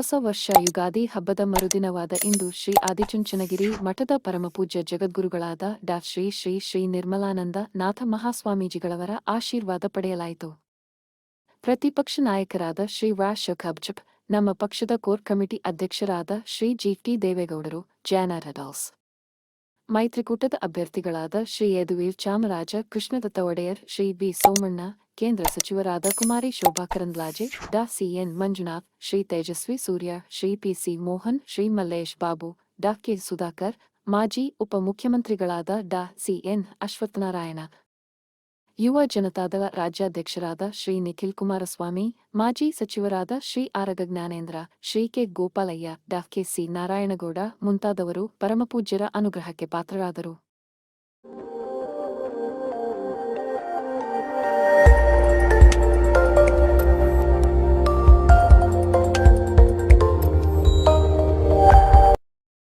ಹೊಸ ವರ್ಷ ಯುಗಾದಿ ಹಬ್ಬದ ಮರುದಿನವಾದ ಇಂದು ಶ್ರೀ ಆದಿಚುಂಚನಗಿರಿ ಮಠದ ಪರಮಪೂಜ್ಯ ಜಗದ್ಗುರುಗಳಾದ ಡಾ. ಶ್ರೀ ಶ್ರೀ ಶ್ರೀ ನಿರ್ಮಲಾನಂದ ನಾಥ ಮಹಾಸ್ವಾಮೀಜಿಗಳವರ ಆಶೀರ್ವಾದ ಪಡೆಯಲಾಯಿತು. ಪ್ರತಿಪಕ್ಷ ನಾಯಕರಾದ ಶ್ರೀ ವಾ. ನಮ್ಮ ಪಕ್ಷದ ಕೋರ್ ಕಮಿಟಿ ಅಧ್ಯಕ್ಷರಾದ ಶ್ರೀ ಜಿ. ಟಿ ದೇವೇಗೌಡರು ಜಾನ ರಡಾಲ್ಸ್ ಮೈತ್ರಿಕೂಟದ ಅಭ್ಯರ್ಥಿಗಳಾದ ಶ್ರೀ ಯದುವೀರ್ ಚಾಮರಾಜ, ಕೃಷ್ಣದತ್ತ ಒಡೆಯರ್ ಶ್ರೀ ಬಿ ಸೋಮಣ್ಣ ಕೇಂದ್ರ ಸಚಿವರಾದ ಕುಮಾರಿ ಶೋಭಾ ಕರಂದ್ಲಾಜೆ, ಡಾ C N Manjunath, Shri Tejasvi Surya, Shri P C Mohan, Shri Mallesh Babu, ಡಾ ಕೆ ಸುಧಾಕರ್, ಮಾಜಿ ಉಪಮುಖ್ಯಮಂತ್ರಿಗಳಾದ ಡಾ ಸಿಎನ್ ಅಶ್ವತ್ಥನಾರಾಯಣ. ಯುವ ಜನತಾದಳ ರಾಜ್ಯಾಧ್ಯಕ್ಷರಾದ ಶ್ರೀ ನಿಖಿಲ್ ಕುಮಾರಸ್ವಾಮಿ, ಮಾಜಿ ಸಚಿವರಾದ ಶ್ರೀ ಆರಗ ಜ್ಞಾನೇಂದ್ರ, ಶ್ರೀ ಕೆ ಗೋಪಾಲಯ್ಯ, ಡಾ ಕೆ ಸಿ ನಾರಾಯಣಗೌಡ ಮುಂತಾದವರು ಪರಮಪೂಜ್ಯರ ಅನುಗ್ರಹಕ್ಕೆ ಪಾತ್ರರಾದರು.